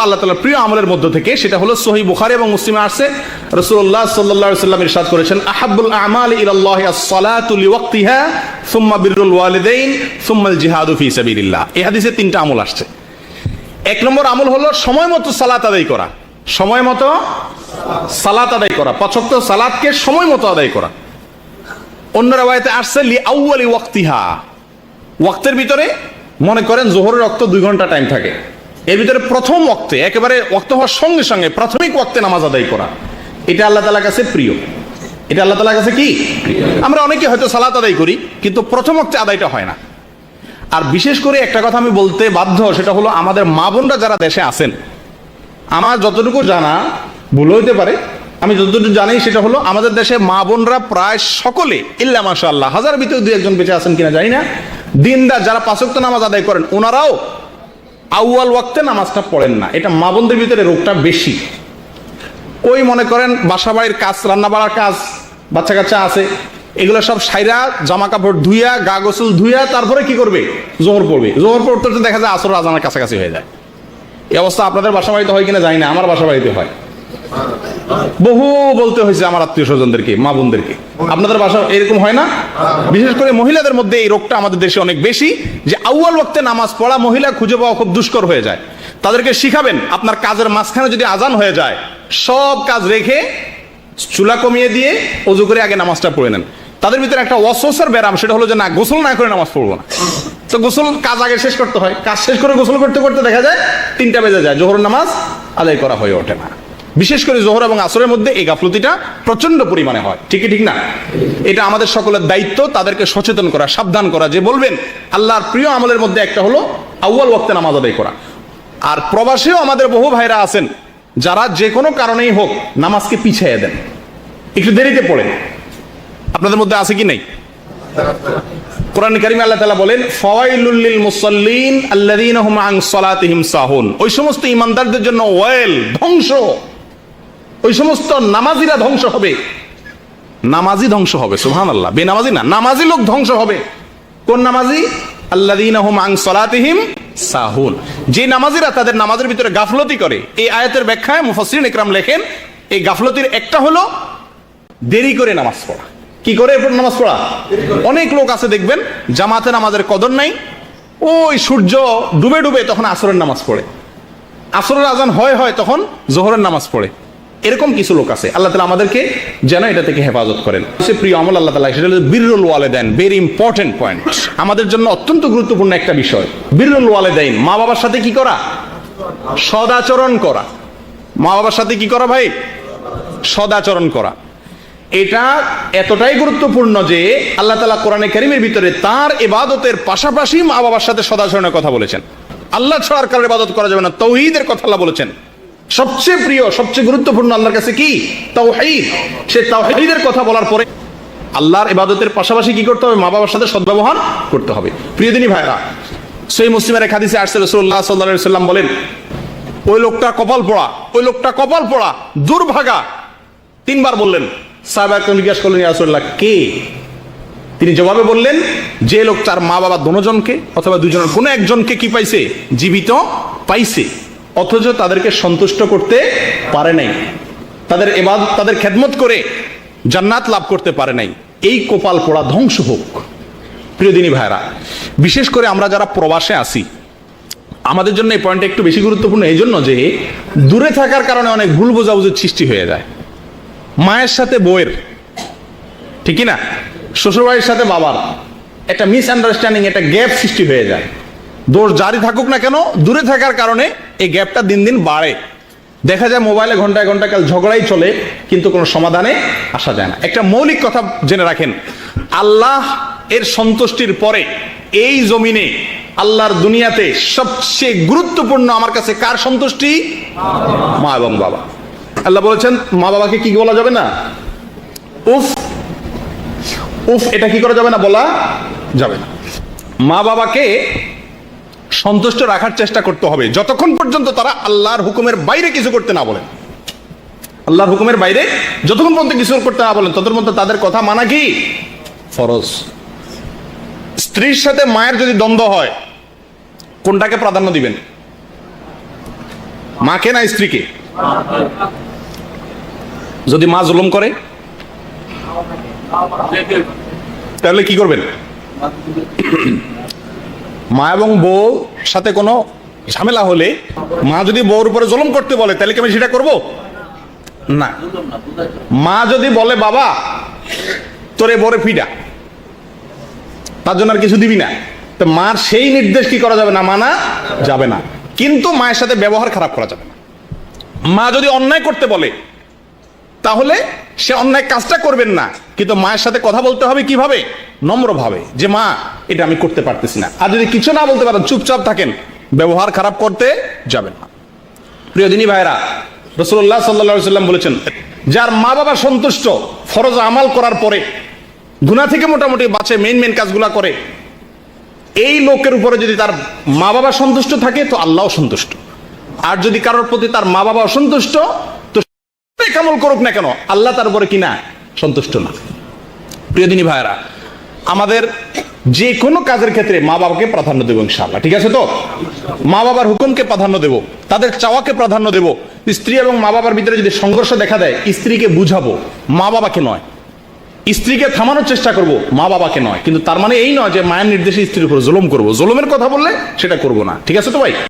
আল্লাহ তালার প্রিয় আমলের মধ্য থেকে, সেটা হলো সহি বুখারি এবং মুসলিমে আসছে। রসুল্লাহ সাল্লাহ সাল্লাম ইরশাদ করেছেন আহাবুল আমাল ইলাল্লাহ as-salatu লিওয়াক্তিহা সুম্মা বিররুল ওয়ালিদাইন সুম্মাল জিহাদু ফি সাবিলিল্লাহ। এই হাদিসে তিনটা আমল আসছে। এক নম্বর আমল হলো সময় মতো সালাত আদায় করা। সময় মতো সালাত আদায় করা। পছন্দ সালাতকে সময় মতো আদায় করা। অন্য রেওয়ায়তে আসছে, লি আউয়ালি ওয়াক্তিহা। ওয়াক্তের ভিতরে মনে করেন, জোহরের রক্ত দুই ঘণ্টা টাইম থাকে। এর ভিতরে প্রথম ওক্তে একেবারে ওক্ত হওয়ার সঙ্গে সঙ্গে প্রাথমিক ওক্তে নামাজ আদায় করা। এটা আল্লাহ তালার কাছে প্রিয়। এটা আল্লাহ তালার কাছে কি? আমরা অনেকে হয়তো সালাত আদায় করি কিন্তু প্রথম ওক্তে আদায়টা হয় না। আর বিশেষ করে একটা কথা আমি বলতে বাধ্য সেটা হলো আমাদের মা বোনরা যারা দেশে আছেন আমার যতটুকু জানা ভুল হইতে পারে আমি যতটুকু জানি সেটা হলো আমাদের দেশে মা বোনরা প্রায় সকলে ইল্লা মাশা আল্লাহ হাজার ভিতরে দু একজন বেঁচে আছেন কিনা জানি না দিনদার যারা পাঁচক্ত নামাজ আদায় করেন ওনারাও আউয়াল ওয়াক্তে নামাজটা পড়েন না। এটা মা বোনদের ভিতরে রোগটা বেশি। ওই মনে করেন বাসা বাড়ির কাজ রান্না বাড়ার কাজ বাচ্চা কাচ্চা আছে, এগুলো সব সাইরা জামা কাপড় ধুইয়া, গা গোসল ধুইয়া, তারপরে কি করবে? জোহর পড়বে। জোহর পড়তে দেখা যায় আসর আজানের কাছাকাছি হয়ে যায়। এই অবস্থা আপনাদের বাসা বাড়িতে হয় কিনা জানি না, আমার বাসা বাড়িতে হয়। বহু বলতে হয়েছে আমার আত্মীয় স্বজনদেরকে, মা বোনদেরকে। আপনাদের বাসা এরকম হয় না? বিশেষ করে মহিলাদের মধ্যে এই রোগটা আমাদের দেশে অনেক বেশি, যে আউয়াল ওয়াক্তে নামাজ পড়া মহিলা খুঁজে পাওয়া খুব দুষ্কর হয়ে যায়। তাদেরকে শিখাবেন, আপনার কাজের মাঝখানে যদি আজান হয়ে যায়, সব কাজ রেখে চুলা কমিয়ে দিয়ে অজু করে আগে নামাজটা পড়ে নেন। তাদের ভিতরে একটা অসোসের ব্যারাম, সেটা হলো যে না, গোসল না করে নামাজ পড়ব না। তো গোসল কাজ আগে শেষ করতে হয়। কাজ শেষ করে গোসল করতে করতে দেখা যায়, তিনটা বেজে যায়। জোহর নামাজ আদায় করা হয়ে ওঠে না। বিশেষ করে জোহর এবং আসরের মধ্যে এই গাফলতিটা প্রচণ্ড পরিমাণে হয়। ঠিকই ঠিক না? এটা আমাদের সকলের দায়িত্ব, তাদেরকে সচেতন করা, সাবধান করা যে বলবেন, আল্লাহর প্রিয় আমলের মধ্যে একটা হলো আউয়াল ওয়াক্তে নামাজ আদায় করা। আর প্রবাসেও আমাদের বহু ভাইরা আছেন, যারা যে কোনো কারণেই হোক নামাজকে পিছিয়ে দেন। একটু দেরিতে পড়েন। আপনাদের মধ্যে আছে কি নেই? কোরআন কারিম আল্লাহ তাআলা বলেন, ফাওয়াইলুল লিল মুসাল্লিন আল্লাযীনা হুম আন সালাতিহিম সাহুন। ওই সমস্ত ইমানদারদের জন্য ওয়েল, ধ্বংস। ওই সমস্ত নামাজিরা ধ্বংস হবে। নামাজি ধ্বংস হবে, সুবহানাল্লাহ। বেনামাজি না, নামাজি লোক ধ্বংস হবে। কোন নামাজি? সাহুন। যে নামাজিরা তাদের নামাজের ভিতরে গাফলতি করে, এই আয়াতের ব্যাখ্যায় মুফাসসিরিন ইকরাম লেখেন, এই গাফলতির একটা হলো দেরি করে নামাজ পড়া। কি করে নামাজ পড়া? অনেক লোক আছে, দেখবেন, জামাতে নামাজের কদর নাই, ওই সূর্য ডুবে ডুবে তখন আসরের নামাজ পড়ে। আসরের আজান হয় হয় তখন জোহরের নামাজ পড়ে। এরকম কিছু লোক আছে। আল্লাহ তালা আমাদেরকে যেন এটা থেকে হেফাজত করেন। সে প্রিয় আমল আল্লাহ তালা সেটা হলো বিরুল ওয়ালে দেন ভেরি ইম্পর্টেন্ট পয়েন্ট আমাদের জন্য অত্যন্ত গুরুত্বপূর্ণ একটা বিষয়। বিরুল ওয়ালে দেন মা বাবার সাথে কি করা? সদাচরণ করা। মা বাবার সাথে কি করা ভাই? সদাচরণ করা। এটা এতটাই গুরুত্বপূর্ণ যে আল্লাহ তালা কোরআনে কারিমের ভিতরে তার এবাদতের পাশাপাশি মা বাবার সাথে সদাচরণের কথা বলেছেন। আল্লাহ ছাড়ার কারোর ইবাদত করা যাবে না, তৌহিদের কথা বলেছেন। সবচেয়ে প্রিয়, সবচেয়ে গুরুত্বপূর্ণ আল্লাহর কাছে কি? তাওহীদ। সে তাওহীদের কথা বলার পরে আল্লাহর ইবাদতের পাশাপাশি কি করতে হবে? মা বাবার সাথে সদ্ব্যবহার করতে হবে। প্রিয় প্রিয়দিনী ভাইরা সেই মুসলিমের এক হাদিসে আসছে, রাসূলুল্লাহ সাল্লাল্লাহু আলাইহি সাল্লাম বলেন, ওই লোকটা কপাল পড়া, ওই লোকটা কপাল পড়া, দুর্ভাগা। তিনবার বললেন সাহাবাকে জিজ্ঞাসা করলেন ইয়াসুল্লাহ কে? তিনি জবাবে বললেন, যে লোক তার মা বাবা দুজনকে অথবা দুজনের কোনো একজনকে কি পাইছে? জীবিত পাইছে। অথচ তাদেরকে সন্তুষ্ট করতে পারে নাই। তাদের এবার তাদের খেদমত করে জান্নাত লাভ করতে পারে নাই। এই কোপাল পোড়া ধ্বংস হোক। প্রিয়দিনী ভাইরা বিশেষ করে আমরা যারা প্রবাসে আসি আমাদের জন্য এই পয়েন্টটা একটু বেশি গুরুত্বপূর্ণ, এই জন্য যে দূরে থাকার কারণে অনেক ভুল বোঝাবুঝির সৃষ্টি হয়ে যায়। মায়ের সাথে বউয়ের, ঠিকই না? শ্বশুরবাড়ির সাথে বাবার একটা মিস আন্ডারস্ট্যান্ডিং একটা গ্যাপ সৃষ্টি হয়ে যায়। দোষ জারি থাকুক না কেন, দূরে থাকার কারণে এই গ্যাপটা দিন দিন বাড়ে। দেখা যায় মোবাইলে ঘন্টায় ঘণ্টা কাল ঝগড়াই চলে, কিন্তু কোনো সমাধানে আসা যায় না। একটা মৌলিক কথা জেনে রাখেন, আল্লাহ এর সন্তুষ্টির পরে এই জমিনে আল্লাহর দুনিয়াতে সবচেয়ে গুরুত্বপূর্ণ আমার কাছে কার সন্তুষ্টি? মা এবং বাবা। আল্লাহ বলেছেন, মা বাবাকে কি বলা যাবে না? উফ উফ, এটা কি করা যাবে না বলা যাবে না। মা বাবাকে সন্তুষ্ট রাখার চেষ্টা করতে হবে। যতক্ষণ পর্যন্ত তারা আল্লাহর হুকুমের বাইরে কিছু করতে না বলেন। আল্লাহর হুকুমের বাইরে যতক্ষণ পর্যন্ত কিছু করতে না বলেন, ততক্ষণ পর্যন্ত তাদের কথা মানা কি? ফরজ। স্ত্রীর সাথে মায়ের যদি দ্বন্দ্ব হয়, কোনটাকে প্রাধান্য দিবেন? মাকে না স্ত্রীকে? যদি মা জুলুম করে, তাহলে কি করবেন? মা এবং বউ সাথে কোনো ঝামেলা হলে মা যদি বউর উপরে জুলুম করতে বলে, তাহলে কি আমি সেটা করব? না। মা যদি বলে, বাবা, তোরে বরে ফিডা। তার জন্য আর কিছু দিবি না। তো মার সেই নির্দেশ কি করা যাবে না, মানা যাবে না। কিন্তু মায়ের সাথে ব্যবহার খারাপ করা যাবে না। মা যদি অন্যায় করতে বলে তাহলে সে অন্যায় কাজটা করবেন না। কিন্তু মায়ের সাথে কথা বলতে হবে কীভাবে? নম্রভাবে। যে মা, এটা আমি করতে পারতেছি না। আর যদি কিছু না বলতে পারেন, চুপচাপ থাকেন। ব্যবহার খারাপ করতে যাবেন না। প্রিয় দিনী ভাইরা রসুল্লাহ সাল্লা সাল্লাম বলেছেন, যার মা বাবা সন্তুষ্ট, ফরজ আমাল করার পরে গুণা থেকে মোটামুটি বাঁচে মেন মেন কাজগুলা করে, এই লোকের উপরে যদি তার মা বাবা সন্তুষ্ট থাকে, তো আল্লাহ সন্তুষ্ট। আর যদি কারোর প্রতি তার মা বাবা অসন্তুষ্ট কেমন করুক না কেন, আল্লাহ তার উপরে কিনা সন্তুষ্ট না। প্রিয় দিনী ভাইরা আমাদের যে কোনো কাজের ক্ষেত্রে মা বাবাকে প্রাধান্য দেবো ইনশাআল্লাহ, ঠিক আছে তো? মা বাবার হুকুমকে প্রাধান্য দেব, তাদের চাওয়াকে প্রাধান্য দেব, স্ত্রী এবং মা বাবার ভিতরে যদি সংঘর্ষ দেখা দেয়, স্ত্রীকে বুঝাবো, মা বাবাকে নয়। স্ত্রীকে থামানোর চেষ্টা করব, মা বাবাকে নয়। কিন্তু তার মানে এই নয় যে মায়ের নির্দেশে স্ত্রীর উপর জুলুম করব। জুলুমের কথা বললে সেটা করব না, ঠিক আছে তো ভাই?